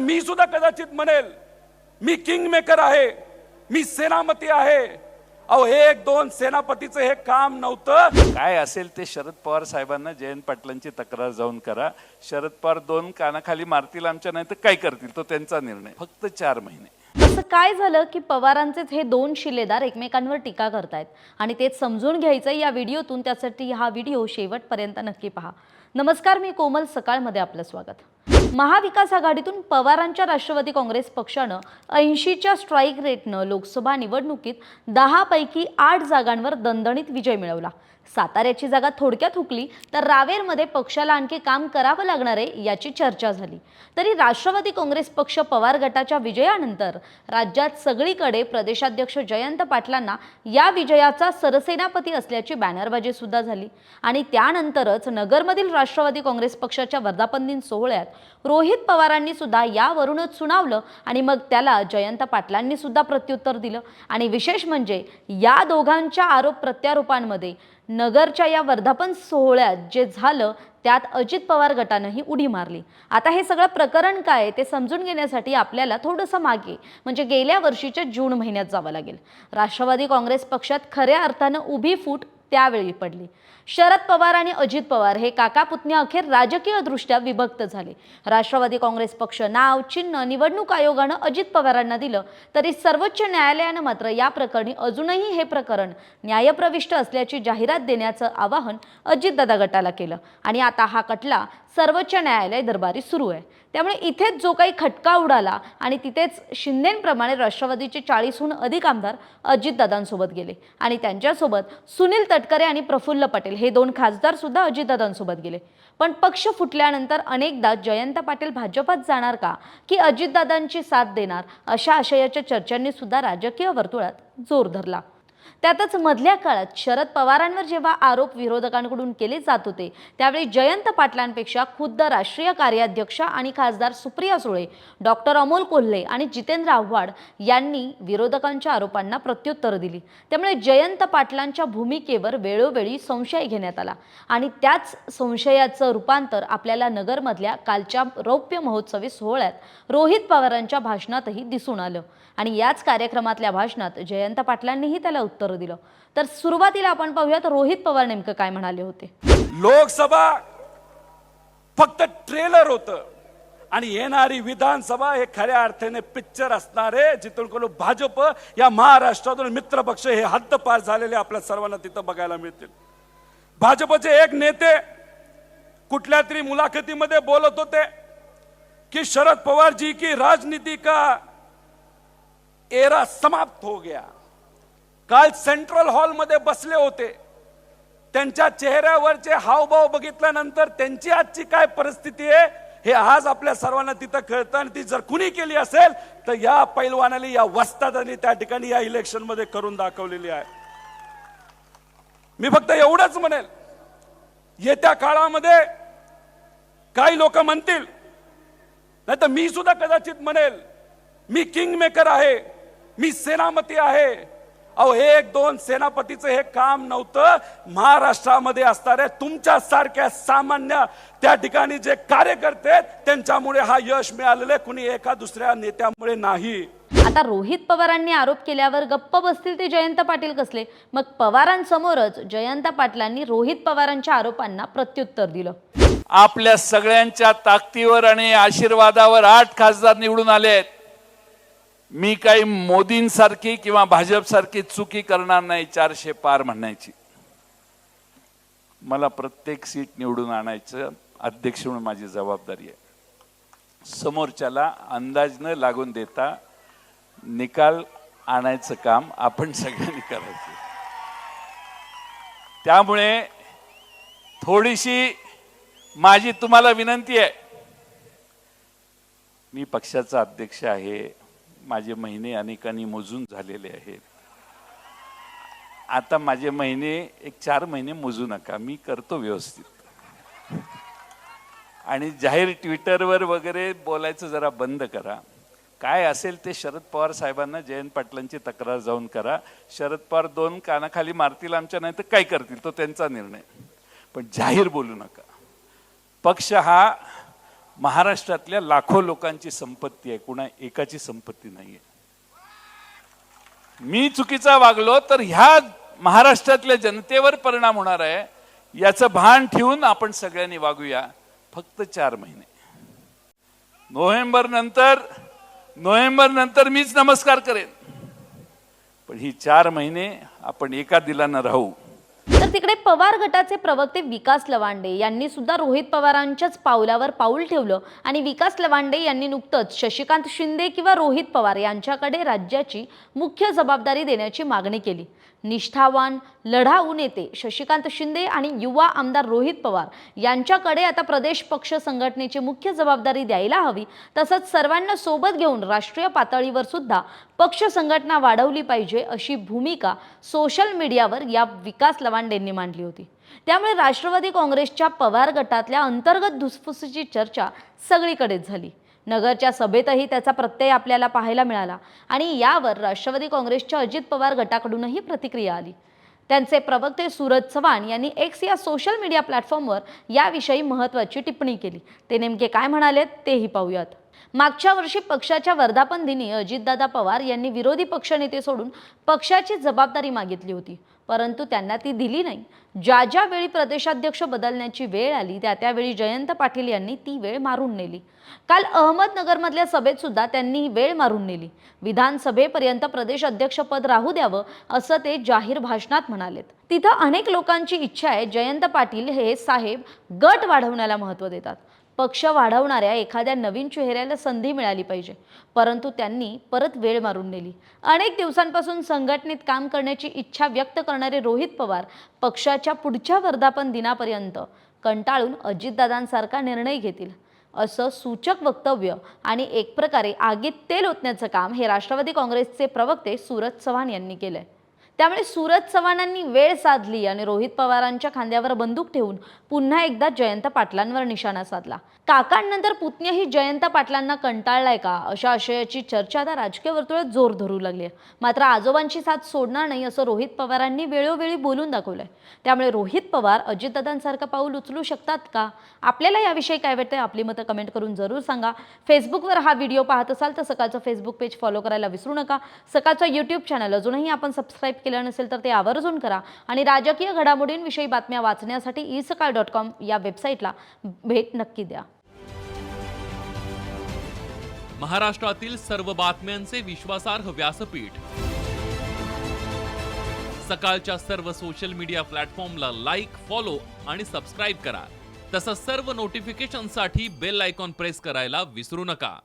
तर मी सुद्धा कदाचित म्हणेल मी किंग मेकर आहे मी सेनापती आहे. अहो एक दोन सेनापतीचं हे काम नव्हतं. काय असेल ते शरद पवार साहेबांना जयंत पाटलांची तक्रार जाऊन करा. शरद पवार दोन कानाखाली मारतील आमच्या नाही तर काय करतील? तो त्यांचा निर्णय. फक्त चार महिने. असं काय झालं की पवारांचेच हे दोन शिलेदार एकमेकांवर टीका करतायत? आणि तेच समजून घ्यायचं या व्हिडिओतून त्यासाठी हा व्हिडिओ शेवटपर्यंत नक्की पहा. नमस्कार मी कोमल. सकाळमध्ये आपलं स्वागत. महाविकास आघाडीतून पवारांच्या राष्ट्रवादी काँग्रेस पक्षानं ऐंशीच्या स्ट्राईक रेटनं लोकसभा निवडणुकीत दहापैकी आठ जागांवर दणदणीत विजय मिळवला. साताऱ्याची जागा थोडक्यात हुकली तर रावेरमध्ये पक्षाला आणखी काम करावं लागणार आहे याची चर्चा झाली. तरी राष्ट्रवादी काँग्रेस पक्ष पवार गटाच्या विजयानंतर राज्यात सगळीकडे प्रदेशाध्यक्ष जयंत पाटलांना या विजयाचा सरसेनापती असल्याची बॅनरबाजी सुद्धा झाली. आणि त्यानंतरच नगरमधील राष्ट्रवादी काँग्रेस पक्षाच्या वर्धापन दिन सोहळ्यात रोहित पवारांनी सुद्धा यावरूनच सुनावलं आणि मग त्याला जयंत पाटलांनी सुद्धा प्रत्युत्तर दिलं. आणि विशेष म्हणजे या दोघांच्या आरोप प्रत्यारोपांमध्ये नगरच्या या वर्धापन सोहळ्यात जे झालं त्यात अजित पवार गटानंही उडी मारली. आता हे सगळं प्रकरण काय ते समजून घेण्यासाठी आपल्याला थोडंसं मागे म्हणजे गेल्या वर्षीच्या जून महिन्यात जावं लागेल. राष्ट्रवादी काँग्रेस पक्षात खऱ्या अर्थानं उभी फूट त्यावेळी पडली. शरद पवार आणि अजित पवार हे काका पुतण्या अखेर राजकीयदृष्ट्या विभक्त झाले. राष्ट्रवादी काँग्रेस पक्ष नाव चिन्ह निवडणूक आयोगानं अजित पवारांना दिलं तरी सर्वोच्च न्यायालयानं मात्र या प्रकरणी अजूनही हे प्रकरण न्यायप्रविष्ट असल्याची जाहिरात देण्याचं आवाहन अजितदादा गटाला केलं. आणि आता हा खटला सर्वोच्च न्यायालय दरबारी सुरू आहे. त्यामुळे इथेच जो काही खटका उडाला आणि तिथेच शिंदेंप्रमाणे राष्ट्रवादीचे चाळीसहून अधिक आमदार अजितदादांसोबत गेले आणि त्यांच्यासोबत सुनील तटकरे आणि प्रफुल्ल पटेल हे दोन खासदार सुद्धा अजितदादांसोबत गेले. पण पक्ष फुटल्यानंतर अनेकदा जयंत पाटील भाजपात जाणार का? की अजितदादांची साथ देणार? अशा आशयाच्या चर्चांनी सुद्धा राजकीय वर्तुळात जोर धरला. त्यातच मधल्या काळात शरद पवारांवर जेव्हा आरोप विरोधकांकडून केले जात होते त्यावेळी जयंत पाटलांपेक्षा खुद्द राष्ट्रीय कार्याध्यक्ष आणि खासदार सुप्रिया सुळे डॉक्टर अमोल कोल्हे आणि जितेंद्र आव्हाड यांनी विरोधकांच्या आरोपांना प्रत्युत्तर दिली. त्यामुळे जयंत पाटलांच्या भूमिकेवर वेळोवेळी संशय घेण्यात आला आणि त्याच संशयाचं रूपांतर आपल्याला नगरमधल्या कालच्या रौप्य महोत्सवी सोहळ्यात रोहित पवारांच्या भाषणातही दिसून आलं. आणि याच कार्यक्रमातल्या भाषणात जयंत पाटलांनीही त्याला उत्तर उत्तर दिलं. तर सुरुवातीला आपण पाहूयात रोहित पवार नेमकं काय म्हणाले होते. लोकसभा फक्त ट्रेलर होत. आणि येणारी विधानसभा हे खऱ्या अर्थाने पिक्चर असणारे जिथून कोण भाजप या महाराष्ट्रातून मित्रपक्ष हे हद्दपार झालेले आपल्या सर्वांना तिथं बघायला मिळतील. भाजपचे एक नेते कुठल्या तरी मुलाखतीमध्ये बोलत होते की शरद पवार जी की राजनीति का एरा समाप्त हो गया. काल सेंट्रल हॉलमध्ये बसले होते. त्यांच्या चेहऱ्यावरचे हावभाव बघितल्यानंतर त्यांची आजची काय परिस्थिती आहे हे आज आपल्या सर्वांना तिथं कळतं आणि ती जर कुणी केली असेल तर या पैलवानाने या वस्तादाने त्या ठिकाणी या इलेक्शनमध्ये करून दाखवलेली आहे. मी फक्त एवढंच म्हणेल येत्या काळामध्ये काही लोक म्हणतील नाही तर मी सुद्धा कदाचित म्हणेल मी किंग मेकर आहे मी सेनापती आहे अहो एक दोन सेनापतीचं हे काम नव्हतं. महाराष्ट्रामध्ये असणाऱ्या तुमच्या सारख्या सामान्य त्या ठिकाणी जे कार्यकर्ते आहेत, त्यांच्यामुळे हा यश मिळालेलं आहे. कुणी एका दुसऱ्या नेत्यामुळे नाही. आता रोहित पवारांनी आरोप केल्यावर गप्प बसतील ते जयंत पाटील कसले? मग पवारांसमोरच जयंत पाटलांनी रोहित पवारांच्या आरोपांना प्रत्युत्तर दिलं. आपल्या सगळ्यांच्या ताकदीवर आणि आशीर्वादावर आठ खासदार निवडून आले आहेत मी काही मोदींसारखी किंवा भाजपसारखी चुकी करणार नाही चारशे पार म्हणण्याची मला प्रत्येक सीट निवडून आणायचं अध्यक्ष म्हणून माझी जबाबदारी आहे. समोरच्याला अंदाज न लागून देता निकाल आणायचं काम आपण सगळ्यांनी करायचं. त्यामुळे थोडीशी माझी तुम्हाला विनंती आहे. मी पक्षाचा अध्यक्ष आहे. माझे महिने अनेकांनी मोजून झालेले आहेत. आता माझे महिने एक चार महिने मोजू नका मी करतो व्यवस्थित. आणि जाहीर ट्विटरवर वगैरे बोलायचं जरा बंद करा. काय असेल ते शरद पवार साहेबांना जयंत पाटलांची तक्रार जाऊन करा. शरद पवार दोन कानाखाली मारतील आमच्या नाही तर काय करतील? तो त्यांचा निर्णय. पण जाहीर बोलू नका. पक्ष हा महाराष्ट्रातल्या लाखो लोकांची संपत्ती आहे. कुणा एकाची संपत्ती नाहीये. मी चुकीचा वागलो तर ह्या महाराष्ट्रातल्या जनतेवर परिणाम होणार आहे. याचं भान ठेवून आपण सगळ्यांनी वागूया. फक्त चार महिने. नोव्हेंबर नंतर नोव्हेंबर नंतर मीच नमस्कार करेन. पण ही चार महिने आपण एका दिलानं राहू. तर तिकडे पवार गटाचे प्रवक्ते विकास लवांडे यांनी सुद्धा रोहित पवारांच्याच पावलावर पाऊल ठेवलं. आणि विकास लवांडे यांनी नुकतंच शशिकांत शिंदे किंवा रोहित पवार यांच्याकडे राज्याची मुख्य जबाबदारी देण्याची मागणी केली. निष्ठावान लढाऊ नेते शशिकांत शिंदे आणि युवा आमदार रोहित पवार यांच्याकडे आता प्रदेश पक्ष संघटनेची मुख्य जबाबदारी द्यायला हवी. तसंच सर्वांना सोबत घेऊन राष्ट्रीय पातळीवर सुद्धा पक्ष संघटना वाढवली पाहिजे अशी भूमिका सोशल मीडियावर या विकास लवांडेंनी मांडली होती. त्यामुळे राष्ट्रवादी काँग्रेसच्या पवार गटातल्या अंतर्गत धुसफुसीची चर्चा सगळीकडेच झाली. नगरच्या सभेतही त्याचा प्रत्यय आपल्याला पाहायला मिळाला. आणि यावर राष्ट्रवादी काँग्रेसच्या अजित पवार गटाकडूनही प्रतिक्रिया आली. त्यांचे प्रवक्ते सूरज चव्हाण यांनी एक्स या सोशल मीडिया प्लॅटफॉर्मवर याविषयी महत्त्वाची टिप्पणी केली. ते नेमके काय म्हणालेत तेही पाहूयात. मागच्या वर्षी पक्षाच्या वर्धापन दिनी अजितदादा पवार यांनी विरोधी पक्षनेते सोडून पक्षाची जबाबदारी मागितली होती. परंतु त्यांना ती दिली नाही. ज्या ज्या वेळी प्रदेशाध्यक्ष बदलण्याची वेळ आली त्या त्यावेळी जयंत पाटील यांनी ती वेळ मारून नेली. काल अहमदनगरमधल्या सभेत सुद्धा त्यांनी ही वेळ मारून नेली. विधानसभेपर्यंत प्रदेश अध्यक्षपद राहू द्यावं असं ते जाहीर भाषणात म्हणालेत. तिथं अनेक लोकांची इच्छा आहे जयंत पाटील हे साहेब गट वाढवण्याला महत्त्व देतात. पक्ष वाढवणाऱ्या एखाद्या नवीन चेहऱ्याला संधी मिळाली पाहिजे. परंतु त्यांनी परत वेळ मारून नेली. अनेक दिवसांपासून संघटनेत काम करण्याची इच्छा व्यक्त करणारे रोहित पवार पक्षाच्या पुढच्या वर्धापन दिनापर्यंत कंटाळून अजितदादांसारखा निर्णय घेतील. असं सूचक वक्तव्य आणि एक प्रकारे आगीत तेल ओतण्याचं काम हे राष्ट्रवादी काँग्रेसचे प्रवक्ते सूरज चव्हाण यांनी केलंय. त्यामुळे सूरज चव्हाणांनी वेळ साधली आणि रोहित पवारांच्या खांद्यावर बंदूक ठेवून पुन्हा एकदा जयंत पाटलांवर निशाणा साधला. काकांनंतर पुतण्याही जयंत पाटलांना कंटाळलाय का? अशा आशयाची चर्चा आता राजकीय वर्तुळात जोर धरू लागली आहे. मात्र आजोबांची साथ सोडणार नाही असं रोहित पवारांनी वेळोवेळी बोलून दाखवलंय. त्यामुळे रोहित पवार अजितदादांसारखं पाऊल उचलू शकतात का? आपल्याला याविषयी काय वाटतंय? आपली मतं कमेंट करून जरूर सांगा. फेसबुकवर हा व्हिडिओ पाहत असाल तर सकाळचं फेसबुक पेज फॉलो करायला विसरू नका. सकाळचं यूट्यूब चॅनल अजूनही आपण सबस्क्राईब केलं नसेल तर ते आवर्जून करा. आणि राजकीय घडामोडींविषयी बातम्या वाचण्यासाठी ई सकाळ डॉट कॉम या वेबसाईटला भेट नक्की द्या. महाराष्ट्रातील सर्व बातम्यांचे विश्वासार्ह व्यासपीठ. सकाळच्या सर्व सोशल मीडिया प्लॅटफॉर्मला लाईक फॉलो आणि सबस्क्राईब करा. तसंच सर्व नोटिफिकेशनसाठी बेल आयकॉन प्रेस करायला विसरू नका.